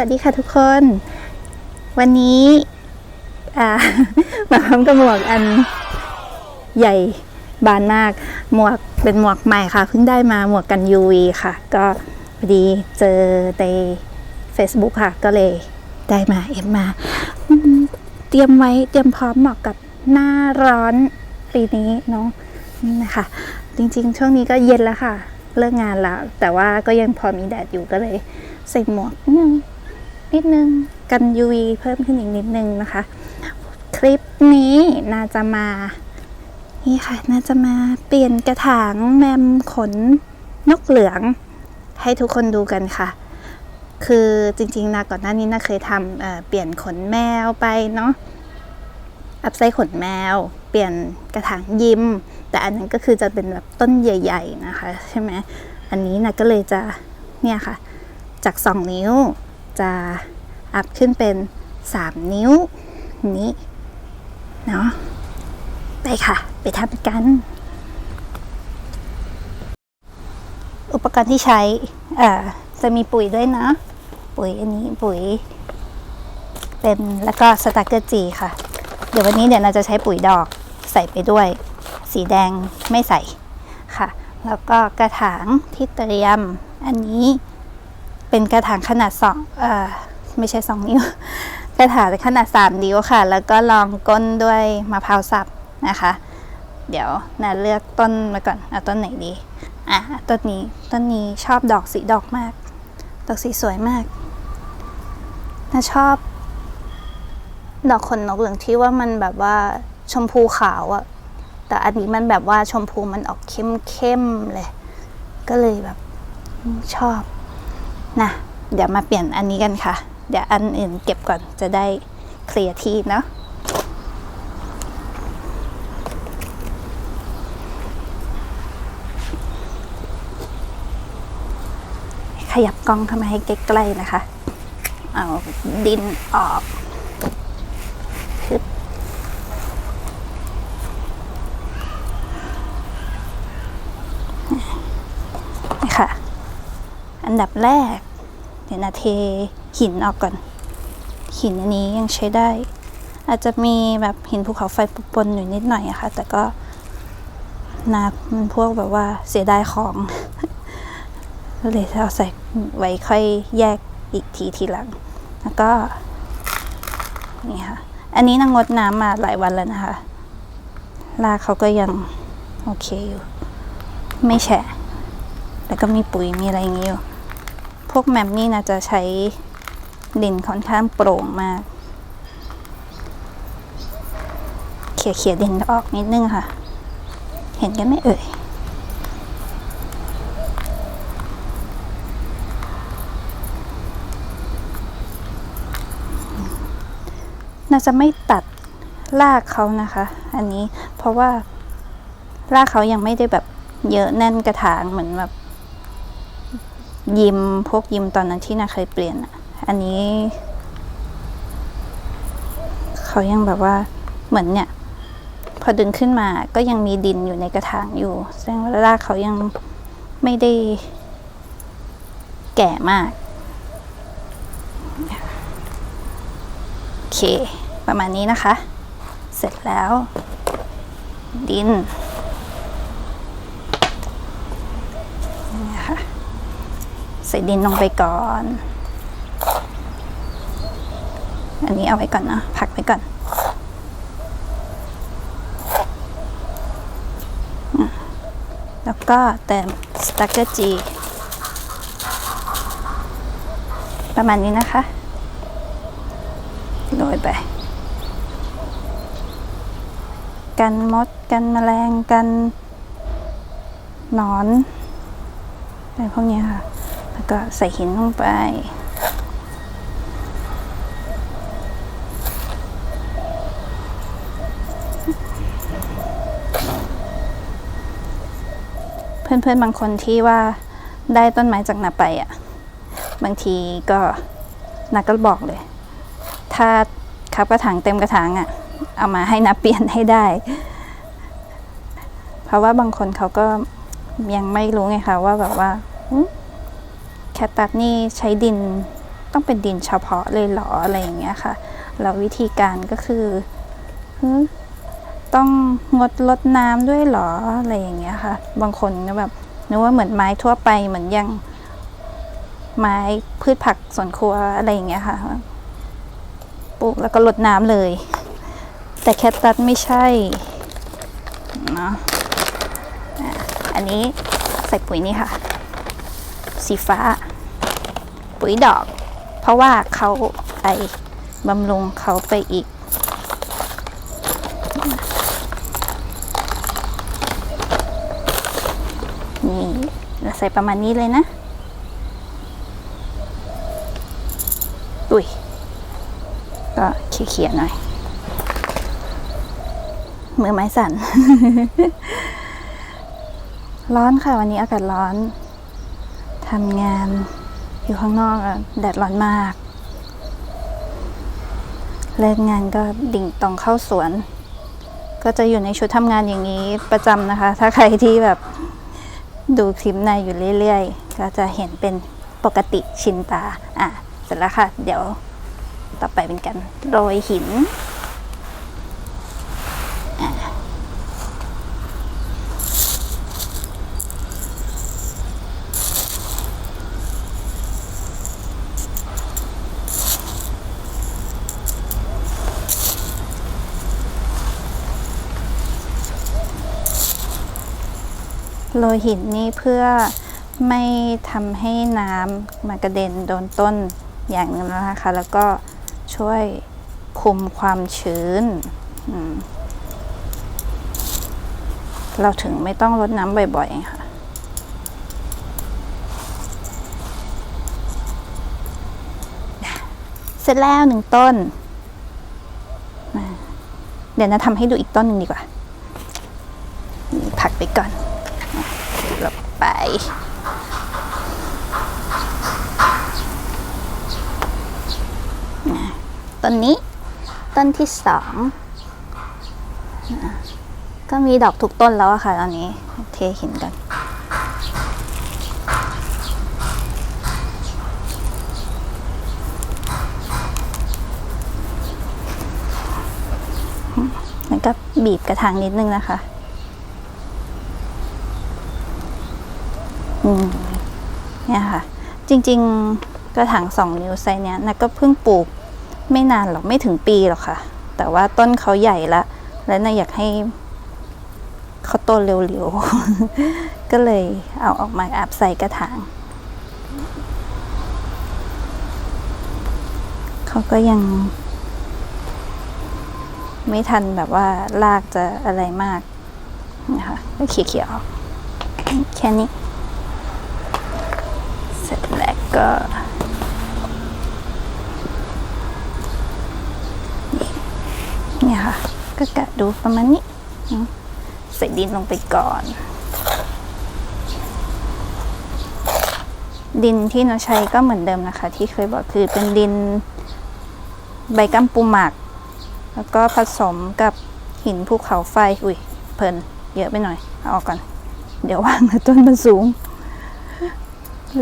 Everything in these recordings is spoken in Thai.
วัสดีค่ะทุกคน วันนี้มาพร้อมกับหมวกอันใหญ่บานมาก หมวกเป็นหมวกใหม่ค่ะ เพิ่งได้มาหมวกกัน UV ค่ะ ก็พอดีเจอใน Facebook ค่ะ ก็เลยได้มาเอ็มมา เตรียมไว้เตรียมพร้อมเหมาะกับหน้าร้อนปีนี้เนาะนี่นะคะ จริงๆ ช่วงนี้ก็เย็นแล้วค่ะ เลิกงานแล้ว แต่ว่าก็ยังพอมีแดดอยู่ก็เลยใส่หมวกนิดนึง นิดนึงกัน UV เพิ่มขึ้นอีกนิดนึงนะคะ คลิปนี้น่าจะมานี่ค่ะน่าจะมาเปลี่ยนกระถางแมมขนนกเหลือง ให้ทุกคนดูกันค่ะ คือจริงๆนะก่อนหน้านี้นะเคยทำเเปลี่ยนขนแมวไปเนาะอัพไซด์ขนแมว เปลี่ยนกระถางยิม แต่อันนั้นก็คือจะเป็นแบบต้นใหญ่ ๆ นะคะ ใช่ไหมอันนี้นะก็เลยจะเนี่ยค่ะ จาก 2 นิ้ว จะอัพขึ้นเป็น 3 นิ้ว นี้ เนาะไปค่ะ ไปทำกัน อุปกรณ์ที่ใช้เอ่อจะมีปุ๋ยด้วยนะ ปุ๋ยอันนี้ปุ๋ย เป็นแล้วก็สตาร์เกอร์จีค่ะ เดี๋ยววันนี้เดี๋ยวเราจะใช้ปุ๋ยดอกใส่ไปด้วย สีแดงไม่ใส่ค่ะ แล้วก็กระถางที่เตรียมอันนี้ เป็นกระถางขนาดสองเอ่อไม่ใช่สองนิ้ว กระถางขนาดสามนิ้วค่ะ แล้วก็ลองก้นด้วยมะพร้าวสับนะคะ เดี๋ยวนาเลือกต้นมาก่อนเอาต้นไหนดีอะต้นนี้ต้นนี้ชอบดอกสีดอกมาก ดอกสีสวยมากนาชอบ ดอกขนนกเหลืองที่ว่ามันแบบว่าชมพูขาวอะแต่อันนี้มันแบบว่าชมพูมันออกเข้มเข้มเลย ก็เลยแบบชอบ นะเดี๋ยวมาเปลี่ยนอันนี้กันค่ะ เดี๋ยวอันอื่นเก็บก่อนจะได้เคลียร์ที่เนาะขยับกล้องเข้ามาให้ใกล้ๆนะคะ เอาดินออกนี่ค่ะ อันดับแรก เดี๋ยวนาเทหินออกก่อน หินอันนี้ยังใช้ได้ อาจจะมีแบบหินภูเขาไฟปนอยู่นิดหน่อยอะค่ะ แต่ก็นามันพวกแบบว่าเสียดายของก็เลยเอาใส่ไว้ค่อยแยกอีกทีทีหลัง แล้วก็นี่ค่ะ อันนี้นางงดน้ำมาหลายวันแล้วนะคะรากเขาก็ยังโอเคอยู่ ไม่แฉะ แล้วก็มีปุ๋ยมีอะไรอย่างนี้อยู่ วกแมมนี่นะจะใช้ดินค่อนข้างโปร่งมาก เขี่ยเขี่ยดินออกนิดนึงค่ะ เห็นกันไหมเอ่ยน่าจะไม่ตัดรากเขานะคะ อันนี้เพราะว่ารากเขายังไม่ได้แบบเยอะแน่นกระถางเหมือนแบบ ยิมพวกยิมตอนนั้นที่นาเคยเปลี่ยนอะอันนี้ เขายังแบบว่าเหมือนเนี่ย พอดึงขึ้นมาก็ยังมีดินอยู่ในกระถางอยู่ แสดงว่ารากเขายังไม่ได้แก่มากโอเค ประมาณนี้นะคะ เสร็จแล้ว ดินค่ะ ใส่ดินลงไปก่อน อันนี้เอาไว้ก่อนนะพักไว้ก่อน แล้วก็เติมสตักเกอร์จี ประมาณนี้นะคะ โรยไป กันมด กันแมลง กันหนอนอะไรพวกนี้ค่ะ แล้วก็ใส่หินลงไป เพื่อนๆบางคนที่ว่าได้ต้นไม้จากนาไปอะ บางทีก็นาก็บอกเลย ถ้าคับกระถางเต็มกระถางอะ เอามาให้นาเปลี่ยนให้ได้ เพราะว่าบางคนเขาก็ยังไม่รู้ไงคะว่าแบบว่า แคตตัสนี่ใช้ดินต้องเป็นดินเฉพาะเลยหรออะไรอย่างเงี้ยค่ะแล้ววิธีการก็คือต้องงดลดน้ำด้วยหรออะไรอย่างเงี้ยค่ะ บางคนก็แบบนึกว่าเหมือนไม้ทั่วไปเหมือนอยังไม้พืชผักสวนครัวอะไรอย่างเงี้ยค่ะปลูกแล้วก็ลดน้ำเลย แต่แคตตัสไม่ใช่เนาะอันนี้ใส่ปุ๋ยนี่ค่ะ สีฟ้า ปุ๋ยดอก เพราะว่าเขาไปบำรุงเขาไปอีก นี่เราใส่ประมาณนี้เลยนะอุ้ย ก็เขี่ยๆหน่อย มือไม้สั่น ร้อนค่ะวันนี้อากาศร้อน ทำงานอยู่ข้างนอกแดดร้อนมาก เลิกงานก็ดิ่งตรงเข้าสวน ก็จะอยู่ในชุดทำงานอย่างนี้ประจำนะคะ ถ้าใครที่แบบดูคลิปในอยู่เรื่อยๆ ก็จะเห็นเป็นปกติชินตา อะ เสร็จแล้วค่ะ เดี๋ยวต่อไปเป็นการโรยหิน โรยหินนี่เพื่อไม่ทำให้น้ำมากระเด็นโดนต้นอย่างนึงแล้วนะคะ แล้วก็ช่วยคุมความชื้น เราถึงไม่ต้องรดน้ำบ่อยๆค่ะเสร็จแล้วหนึ่งต้น เดี๋ยวนะทำให้ดูอีกต้นหนึ่งดีกว่า ผักไปก่อน ไป ต้นนี้ ต้นที่สองก็มีดอกทุกต้นแล้วอะค่ะตอนนี้เทหินกันแล้วก็บีบกระถางนิดนึงนะคะ อืม เนี่ยค่ะ จริง ๆกระถางสองนิ้วไซเนี้ยนักก็เพิ่งปลูกไม่นานหรอกไม่ถึงปีหรอกค่ะ แต่ว่าต้นเขาใหญ่ละ และน่าอยากให้เขาโตเร็วๆ ก็เลยเอาออกมาอับใส่กระถาง เขาก็ยัง ไม่ทันแบบว่าลากจะอะไรมากนะคะก็เขี่ยๆออกแค่นี้ เสร็จแล้วก็เนี่ยค่ะ ก็กะดูประมาณนี้ ใส่ดินลงไปก่อน ดินที่เราใช้ก็เหมือนเดิมนะคะ ที่เคยบอกคือเป็นดินใบกัมปูหมัก แล้วก็ผสมกับหินภูเขาไฟ อุ้ยเพลินเยอะไปหน่อย เอาออกก่อน เดี๋ยววางนะต้นมันสูง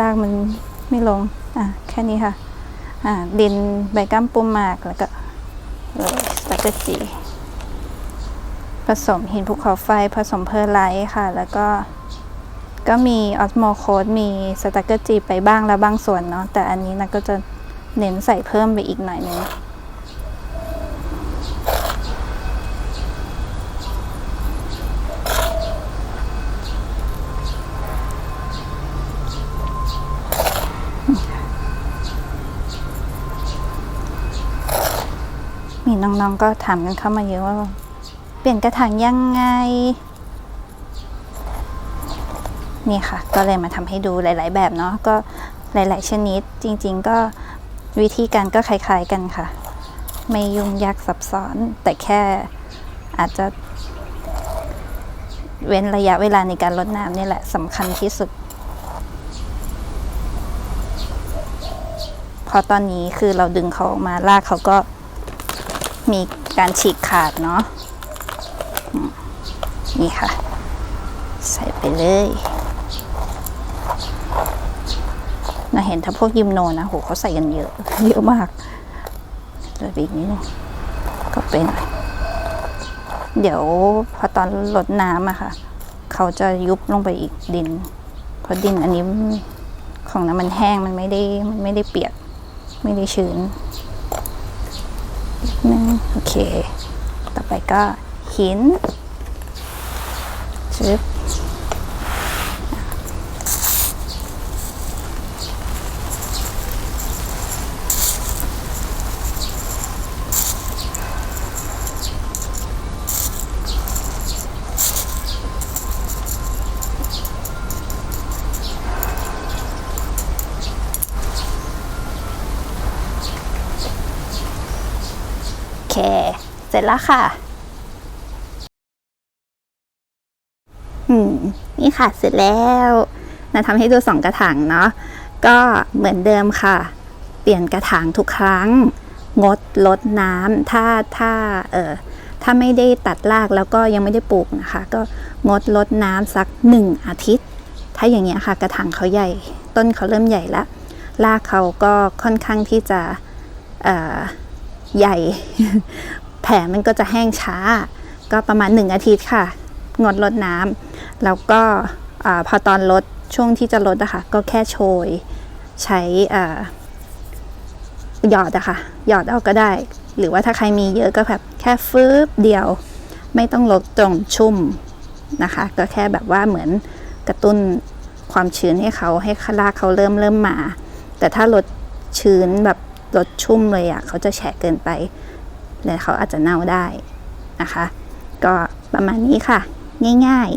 ลากมันไม่ลง อะ แค่นี้ค่ะ อ่า ดินใบกัมปูมาก แล้วก็เออสตักเกอร์จีผสมหินภูเขาไฟ ผสมเพอร์ไลท์ค่ะ แล้วก็ก็มีออสโมโคดมีสตักเกอร์จีไปบ้างแล้วบางส่วนเนาะ แต่อันนี้นะก็จะเน้นใส่เพิ่มไปอีกหน่อยนึง มีน้องๆก็ถามกันเข้ามาเยอะว่า เปลี่ยนกระถางยังไง นี่ค่ะ ก็เลยมาทำให้ดูหลาย ๆ แบบเนาะก็หลาย ๆ ชนิดจริง ๆ ก็วิธีการก็คล้าย ๆ กันค่ะ ไม่ยุ่งยากซับซ้อน แต่แค่อาจจะ เว้นระยะเวลาในการลดน้ำนี่แหละสำคัญที่สุดเพราะตอนนี้คือเราดึงเขาออกมาลากเขาก็ มีการฉีกขาดเนาะนี่ค่ะ ใส่ไปเลยเราเห็นถ้าพวกยิมโนนะโหเขาใส่กันเยอะเยอะมากเลยไปอีกนิดนึงก็เป็นเดี๋ยวพอตอนลดน้ำอะค่ะ เขาจะยุบลงไปอีกดิน เพราะดินอันนี้ของน้ำมันแห้งมันไม่ได้มันไม่ได้เปียก ไม่ได้ชื้น โอเค ต่อไปก็หินชึบ โอเค เส ร็จแล้วค่ะ อืม นี่ค่ะเสร็จแล้วนะทำให้ดูสองกระถางเนาะ ก็เหมือนเดิมค่ะ เปลี่ยนกระถางทุกครั้ง งดลดน้ำถ้าถ้า เออถ้าไม่ได้ตัดรากแล้วก็ยังไม่ได้ปลูกนะคะ ก็งดลดน้ำสักหนึ่งอาทิตย์ ถ้าอย่างเงี้ยค่ะ กระถางเขาใหญ่ ต้นเขาเริ่มใหญ่ล้วรากเขาก็ค่อนข้างที่จะใหญ่ แผลมันก็จะแห้งช้า ก็ประมาณหนึ่งอาทิตย์ค่ะ งดลดน้ำแล้วก็พอตอนลดช่วงที่จะลดอะค่ะก็แค่โชย ใช้หยอดอะค่ะหยอดเอาก็ได้ หรือว่าถ้าใครมีเยอะก็แบบแค่ฟืบเดียว ไม่ต้องลดตรงชุ่มนะคะ ก็แค่แบบว่าเหมือนกระตุ้นความชื้นให้เขาให้รากเขาเริ่มเริ่มมา แต่ถ้าลดชื้นแบบลดชุ่มเลยอะเขาจะแฉะเกินไป และเขาอาจจะเน่าได้นะคะ ก็ประมาณนี้ค่ะ ง่าย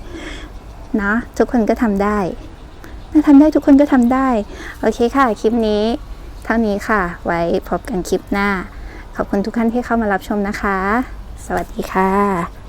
ๆเนาะทุกคนก็ทำได้ถ้าทำได้ทุกคนก็ทำได้ โอเคค่ะ คลิปนี้ เท่านี้ค่ะ ไว้พบกันคลิปหน้า ขอบคุณทุกท่านที่เข้ามารับชมนะคะ สวัสดีค่ะ